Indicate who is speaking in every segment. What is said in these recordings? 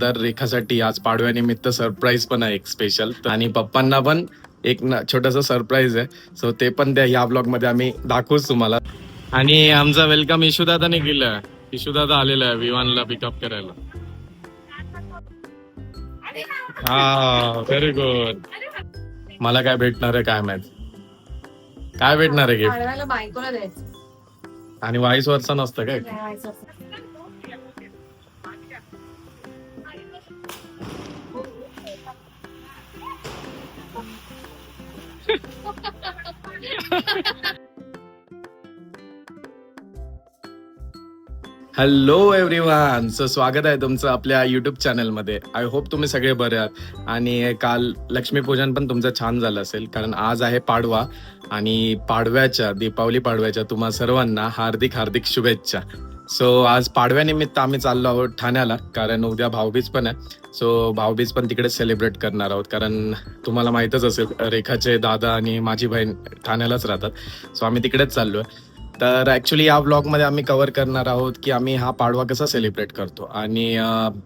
Speaker 1: तर रेखासाठी आज पाडव्यानिमित्त सरप्राईज पण आहे एक स्पेशल आणि पप्पांना पण एक छोटस सरप्राईज आहे. सो ते पण त्या ह्या ब्लॉगमध्ये आम्ही दाखवूच तुम्हाला. आणि आमचा वेलकम इशुदादाने केलं. इशुदादा आलेला आहे विवानला पिकअप करायला. हा व्हेरी गुड मला काय भेटणार आहे काय माहीत? काय भेटणार आहे गिफ्ट आणि वाईस वरचा नसतं काय? हॅलो एव्हरीवन सो स्वागत आहे तुमचं आपल्या युट्यूब चॅनलमध्ये आय होप तुम्ही सगळे बरे आहात. आणि काल लक्ष्मीपूजन पण तुमचं छान झालं असेल कारण आज आहे पाडवा. आणि पाडव्याच्या दीपावली पाडव्याच्या तुम्हा सर्वांना हार्दिक हार्दिक शुभेच्छा. सो आज पाडव्यानिमित्त आम्ही चाललो आहोत ठाण्याला कारण उद्या भाऊबीज पण आहे. सो भाऊबीज पण तिकडे सेलिब्रेट करणार आहोत कारण तुम्हाला माहीतच असेल रेखाचे दादा आणि माझी बहीण ठाण्यालाच राहतात. सो आम्ही तिकडेच चाललो आहे तर ॲक्च्युली या ब्लॉगमध्ये आम्ही कवर करणार आहोत की आम्ही हा पाडवा कसा सेलिब्रेट करतो. आणि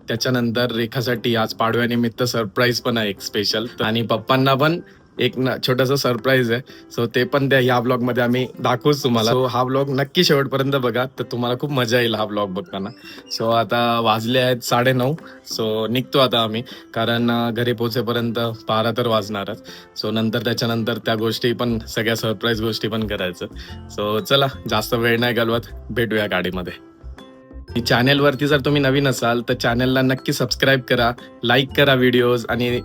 Speaker 1: त्याच्यानंतर रेखासाठी आज पाडव्यानिमित्त सरप्राईज पण आहे एक स्पेशल आणि पप्पांना पण एक छोटासा सरप्राईज आहे. सो ते पण त्या ह्या ब्लॉगमध्ये आम्ही दाखवूच तुम्हाला. सो हा ब्लॉग नक्की शेवटपर्यंत बघा. तर तुम्हाला खूप मजा येईल हा ब्लॉग बघताना. सो आता वाजले आहेत साडेनऊ. सो निघतो आता आम्ही. कारण घरी पोहोचेपर्यंत बारा तर वाजणारच. सो नंतर त्याच्यानंतर त्या गोष्टी पण सगळ्या सरप्राईज गोष्टी पण करायचं. सो चला जास्त वेळ नाही घालवत. भेटूया गाडीमध्ये. चॅनेलवरती जर तुम्ही नवीन असाल तर चॅनेलला नक्की सबस्क्राईब करा लाईक करा व्हिडिओज आणि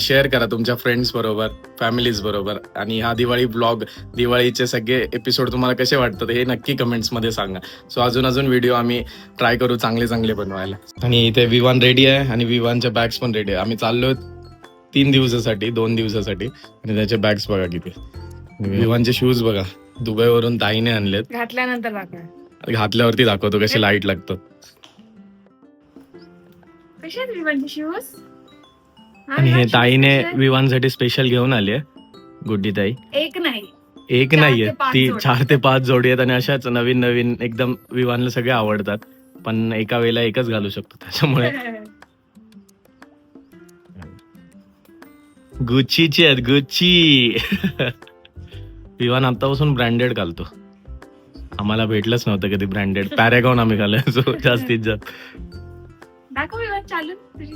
Speaker 1: शेअर करा तुमच्या फ्रेंड्स बरोबर फॅमिलीज बरोबर. आणि हा दिवाळी ब्लॉग दिवाळीचे सगळे एपिसोड तुम्हाला कसे वाटतात हे नक्की कमेंट्समध्ये सांगा. सो अजून अजून व्हिडिओ आम्ही ट्राय करू चांगले चांगले बनवायला. आणि इथे विवान रेडी आहे आणि विवानच्या बॅग्स पण रेडी आहे. आम्ही चाललोय तीन दिवसासाठी दोन दिवसासाठी. आणि त्याचे बॅग्स बघा किती. विवानचे शूज बघा. दुबईवरून ताईने आणलेत.
Speaker 2: घातल्यानंतर
Speaker 1: घातल्यावरती दाखवतो कसे लाइट लागतात
Speaker 2: शूज
Speaker 1: आणि हे ताईने विवानसाठी स्पेशल घेऊन आली गुड्डी ताई.
Speaker 2: एक नाही.
Speaker 1: एक नाहीये
Speaker 2: ते.
Speaker 1: चार ते पाच जोडी आहेत आणि अशाच नवीन नवीन एकदम विवानला सगळे आवडतात पण एका वेळेला एकच घालू शकतो त्याच्यामुळे. गुच्चीची आहेत गुच्ची. विवान आतापासून ब्रँडेड घालतो. आम्हाला भेटलंच नव्हतं कधी ब्रँडेड. पॅरेगॉन आम्ही घालायचो जास्तीत जास्त.
Speaker 2: दाखव तुझे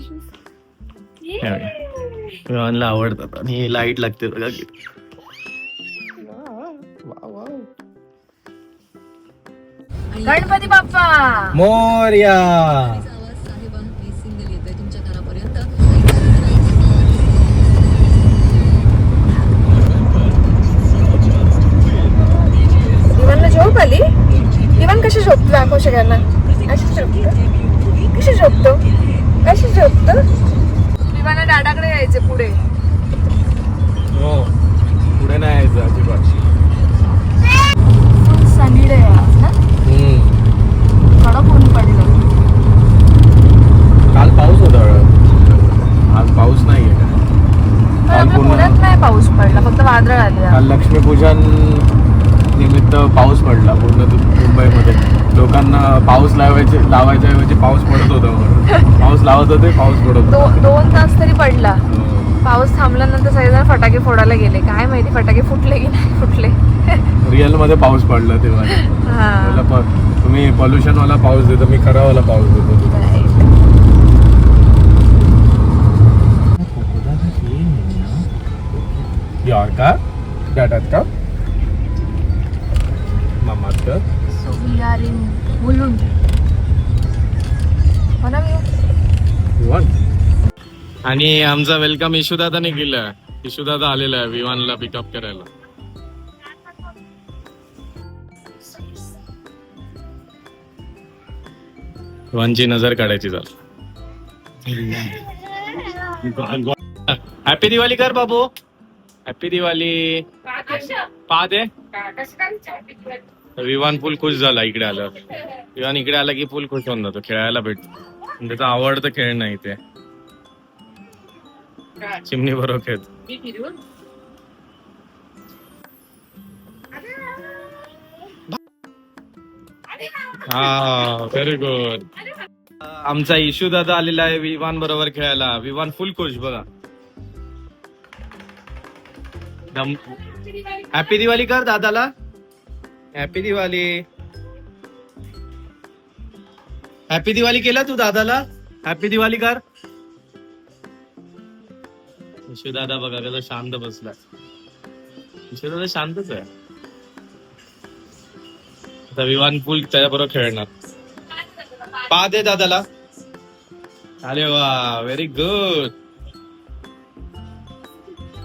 Speaker 1: विवानला आवडतात आणि लाइट लागते बघा किती.
Speaker 2: गणपती बाप्पा.
Speaker 3: मोर्या.
Speaker 2: सगळ्यांना अशी झोपतो कशी झोपतो कशी झोपतो विमाना दादाकडे यायचे पुढे.
Speaker 1: हो पुढे नाही यायचं अजिबात
Speaker 2: सनी डे आज ना कडक ऊन पडलं
Speaker 1: काल पाऊस होता आज पाऊस नाहीये का
Speaker 2: पण
Speaker 1: काल
Speaker 2: आपल्या
Speaker 1: पूर्ण
Speaker 2: पुण्यात नाही पाऊस पडला फक्त वादळ आले
Speaker 1: काल लक्ष्मीपूजन निमित्त पाऊस पडला पूर्ण दु- मुंबईमध्ये लोकांना पाऊस लावायचे लावायच्या ऐवजी पाऊस पडत होता. पाऊस लावत होते पाऊस पडत होता.
Speaker 2: दोन तास तरी पडला.
Speaker 1: हो.
Speaker 2: पाऊस थांबल्यानंतर सगळेजण फटाके फोडायला गेले. काय माहिती फटाके फुटले की नाही फुटले.
Speaker 1: रिअलमध्ये पाऊस पडला तेव्हा.
Speaker 2: हा.
Speaker 1: तुम्ही पॉल्युशन वाला पाऊस देतो मी खरावाला पाऊस देतो यार का? डाटात का? मामात का
Speaker 2: So we are in हो
Speaker 1: आणि आमचा वेलकम इशुदादाने केलं इशुदादा आलेला आहे विमानला पिकअप करायला विमानची नजर काढायची जर हॅपी दिवाळी कर बाबू हॅपी दिवाळी पा दे विमान फुल खुश झाला इकडे आलं विमान इकडे आला की फुल खुश होऊन जातो खेळायला भेटतो. आणि त्याचं आवडतं खेळ नाही ते. चिमणी बरोबर खेळतो. हा व्हेरी गुड आमचा इशू दादा आलेला आहे विवान बरोबर खेळायला. विवान फुल खुश बघा. हॅपी दिवाळी कर दादाला. हॅपी दिवाळी हॅपी दिवाळी केला तू दादाला? हॅपी दिवाळी कर. दादा बघा कसं शांत बसला इशू दादा शांतच आहे. आता विवान फुल त्याच्याबरोबर खेळणार. पा दे दादाला. अरे वा व्हेरी गुड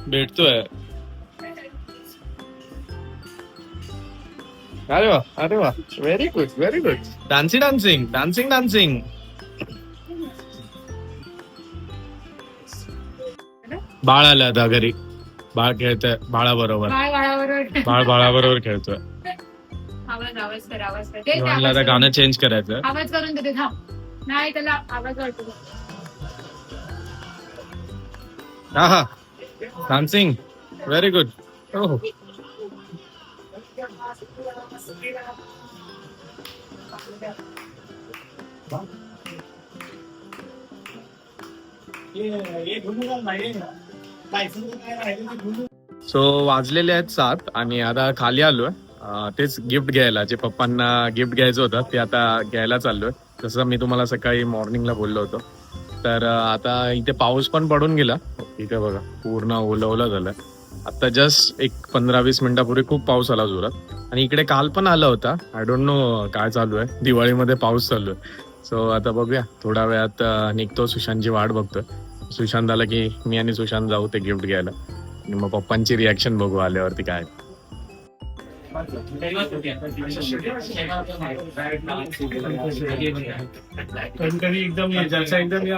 Speaker 1: भेटतोय. अरे वा अरे वा. Very good very good dancing dancing dancing dancing बाळ आलं आता घरी. बाळ खेळतोय बाळा बरोबर
Speaker 3: बाळ बाळाबरोबर
Speaker 1: बाळ बाळा बरोबर खेळतोय.
Speaker 3: आवाज आवाज कर आवाज कर. दे ते
Speaker 1: विवानला
Speaker 3: आवाज
Speaker 1: आता
Speaker 3: करून.
Speaker 1: गाणं चेंज करायचं.
Speaker 3: आवाज करून देते थांब. नाही त्याला आवाज वाटतो
Speaker 1: हा हा. डान्सिंग व्हेरी गुड हो सो वाजलेले आहेत सात आणि आता खाली आलोय. तेच गिफ्ट घ्यायला. जे पप्पांना गिफ्ट घ्यायचं होतं ते आता घ्यायला चाललोय. जसं मी तुम्हाला सकाळी मॉर्निंगला बोललो होतो. तर आता इथे पाऊस पण पडून गेला. इथे बघा पूर्ण ओलवलं झालं आता जस्ट एक पंधरा वीस मिनिटापूर्वी खूप पाऊस आला जोरात. आणि इकडे काल पण आला होता. आय डोंट नो काय चालू आहे. दिवाळीमध्ये पाऊस चालू आहे. सो आता बघूया. थोड्या वेळात निघतो. सुशांतची वाट बघतोय. सुशांत आला की मी आणि सुशांत जाऊ ते गिफ्ट घ्यायला. आणि मग पप्पांची रिॲक्शन बघू आल्यावरती काय
Speaker 4: कधी एकदम ज्याचा एकदम हे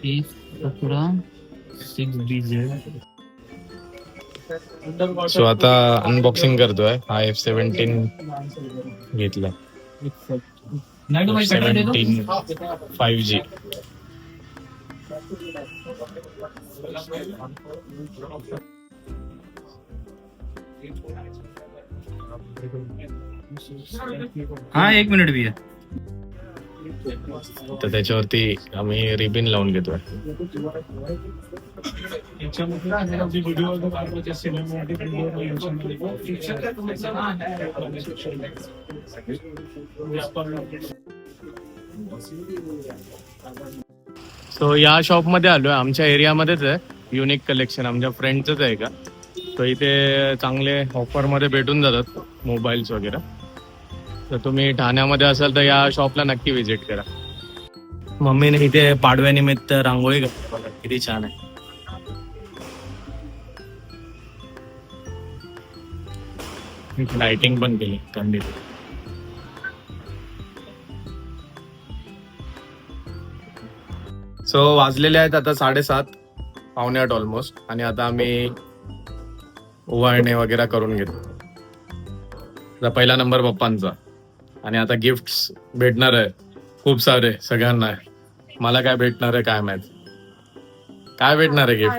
Speaker 4: फेस
Speaker 1: सो आता अनबॉक्सिंग करतोय. हा एफ सेव्हन्टीन घेतला सेव्हन्टीन फाईव्ह जी
Speaker 5: हाँ एक मिनट भी है
Speaker 1: तर त्याच्यावरती आम्ही रिबिन लावून घेतोय सो या शॉपमध्ये आलोय. आमच्या एरियामध्येच आहे. युनिक कलेक्शन आमच्या फ्रेंडच आहे का? तर इथे चांगले ऑफरमध्ये भेटून जातात. मोबाईल्स वगैरे. तर तुम्ही ठाण्यामध्ये असाल तर या शॉपला नक्की व्हिजिट करा. मम्मीने इथे पाडव्यानिमित्त रांगोळी घातली. बघा किती छान आहे. लाइटिंग पण केली कंदील सो वाजलेले आहेत आता साडेसात पावणे आठ ऑलमोस्ट आणि आता आम्ही उवाळणे वगैरे करून घेतो. पहिला नंबर पप्पांचा. आणि आता गिफ्ट भेटणार आहे. खूप सारे सगळ्यांना. मला काय भेटणार आहे काय माहीत? काय भेटणार आहे गिफ्ट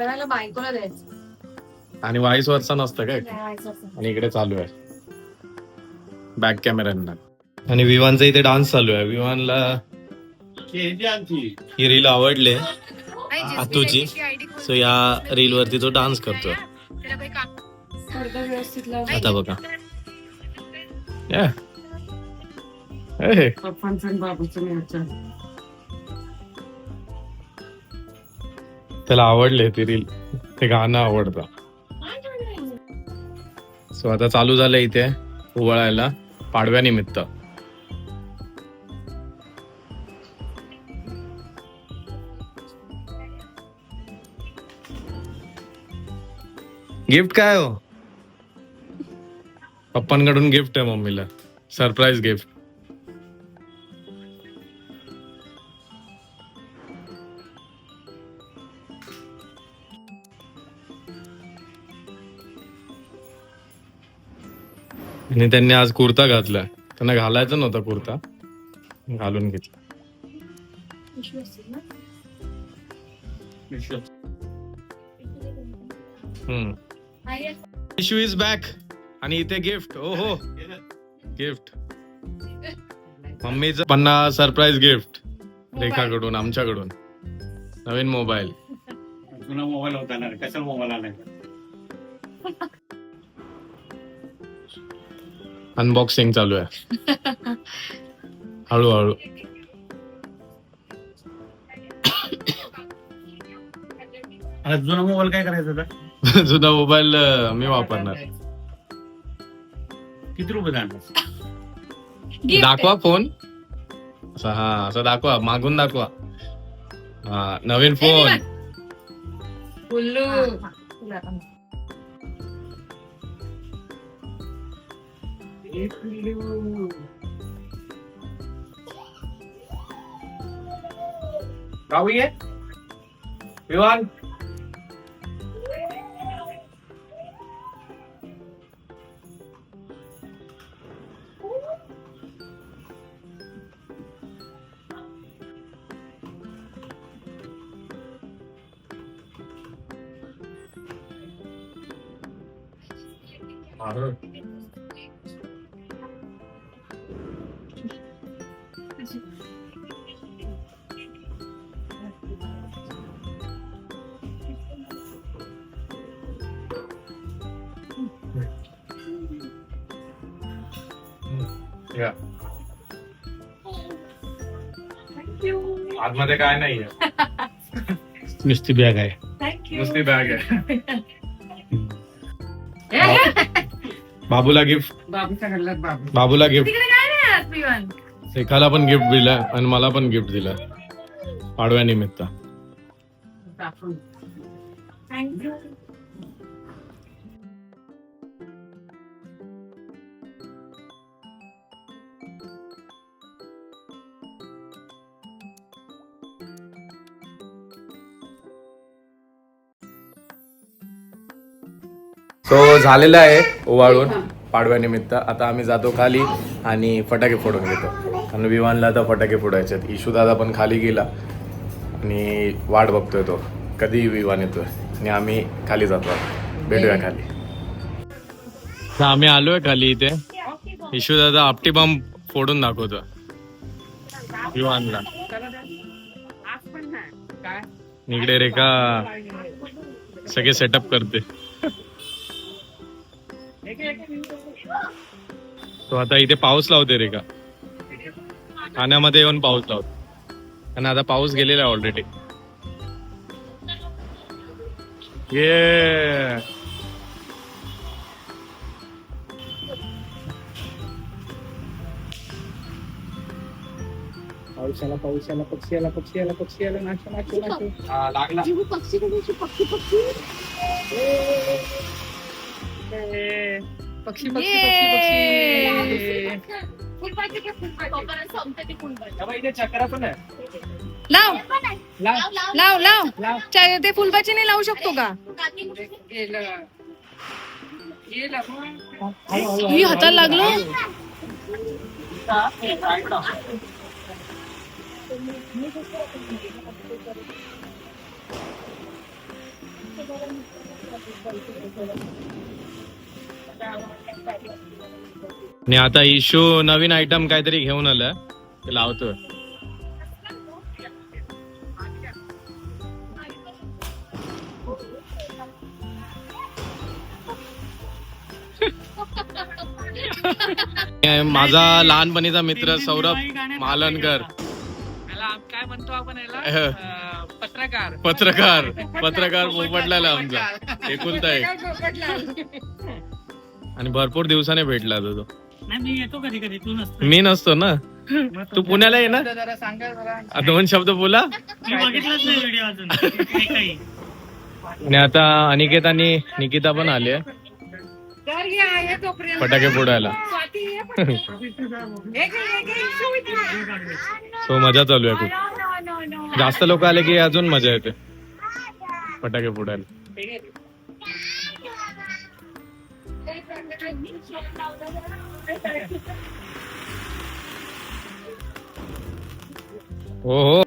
Speaker 1: आणि वाईस वरचा नसतं काय. आणि इकडे चालू आहे. बॅक कॅमेऱ्यांना आणि विवानचा इथे डान्स चालू आहे. विवानला ही रील आवडले. आतूची. सो या रील वरती तो डान्स
Speaker 3: लाव.
Speaker 1: आता बघा. Yeah. Hey. त्याला आवडले ते रील ते गाणं आवडतं. सो आता चालू झालं इथे उवळायला पाडव्यानिमित्त गिफ्ट काय हो? पप्पांकडून गिफ्ट आहे मम्मीला. सरप्राईज गिफ्ट आणि त्यांनी आज कुर्ता घातलाय त्यांना घालायचा नव्हता कुर्ता. घालून घेतला. हम्म. इशू इज बॅक आणि इथे गिफ्ट ओ हो गिफ्ट मम्मीचं पन्नास सरप्राईज गिफ्ट रेखाकडून आमच्याकडून. नवीन मोबाईल
Speaker 4: जुना मोबाईल होता ना कसा मोबाईल आला
Speaker 1: अनबॉक्सिंग चालू आहे. हळूहळू
Speaker 4: आता जुना मोबाईल काय करायचा
Speaker 1: जुना मोबाईल मी वापरणार.
Speaker 4: किती रुपये जाणार
Speaker 1: दाखवा फोन. असा हा असं दाखवा मागून दाखवा. हा नवीन फोन
Speaker 2: बुल्लू
Speaker 1: गावी आहे विवान या. आतमध्ये काय नाहीये.
Speaker 4: नुसती बॅग आहे.
Speaker 1: नुसती बॅग आहे. बाबूला गिफ्ट बाबूला गिफ्ट
Speaker 2: तिकडे काय नाही
Speaker 1: रेखाला पण गिफ्ट दिलं आणि मला पण गिफ्ट दिलं. पाडव्यानिमित्त
Speaker 2: थँक्यू
Speaker 1: सो झालेलं आहे ओवाळून पाडव्यानिमित्त. आता आम्ही जातो खाली आणि फटाके फोडून घेतो. कारण विमानला आता फटाके फोडायचे आहेत. इशू दादा पण खाली गेला आणि वाट बघतोय तो. कधी विमान येतोय? आणि आम्ही खाली जातो. भेटूया खाली. आम्ही आलोय खाली इथे. इशू दादा आपटी बॉम्ब फोडून दाखवतो विमानला. इकडे रेखा सगळे सेटअप करते. तो आता इथे पाऊस लावते रे का? ठाण्यामध्ये येऊन पाऊस लावतो. आणि आता पाऊस गेलेला आहे ऑलरेडी ये
Speaker 4: पाऊस आला पाऊस आला पक्षी आला पक्षी आला पक्षी आला नाचो नाचो नाचो.
Speaker 1: लागला
Speaker 2: पक्षी पक्षी पक्षी.
Speaker 3: फुलपाची घे, फुलपाची. तोपर्यंत संपते ती फुलपाची.
Speaker 4: चक्रा पण आहे
Speaker 2: लाव
Speaker 3: लाव, लाव.
Speaker 2: लाव लाव चा- ते फुलबाची नाही लावू शकतो का ही हाताला लागलं
Speaker 1: आणि आता इशू नवीन आयटम काहीतरी घेऊन आलं. ते लावतोय. माझा लहानपणीचा मित्र सौरभ मालनकर
Speaker 5: काय म्हणतो आपण
Speaker 1: अह.
Speaker 5: पत्रकार.
Speaker 1: पत्रकार. पत्रकार पोपटला आमचा. एकुलता एक. आणि भरपूर दिवसाने भेटला आता तो.
Speaker 5: नाही मी येतो कधी कधी तू नसतो
Speaker 1: मी नसतो ना? तू पुण्याला ये ना?
Speaker 5: जरा सांगा जरा.
Speaker 1: आ, दोन शब्द बोला.
Speaker 5: मी बघितलंच नाही व्हिडिओ अजून. एकही.
Speaker 1: आणि आता अनिकेत आणि निकिता पण आले. फटाके फोडायला. सो मजा चालू आहे खूप. जास्त लोक आले की अजून मजा येते. फटाके फोडायला. हो हो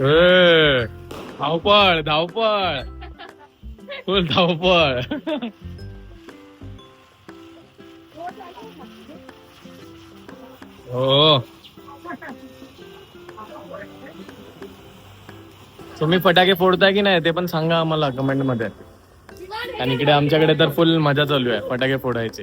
Speaker 1: ए, धावपळ धावपळ. फुल धावपळ. हो. तुम्ही फटाके फोडताय की नाही ते पण सांगा आम्हाला कमेंटमध्ये आणि इकडे आमच्याकडे तर फुल मजा चालू आहे फटाके फोडायचे.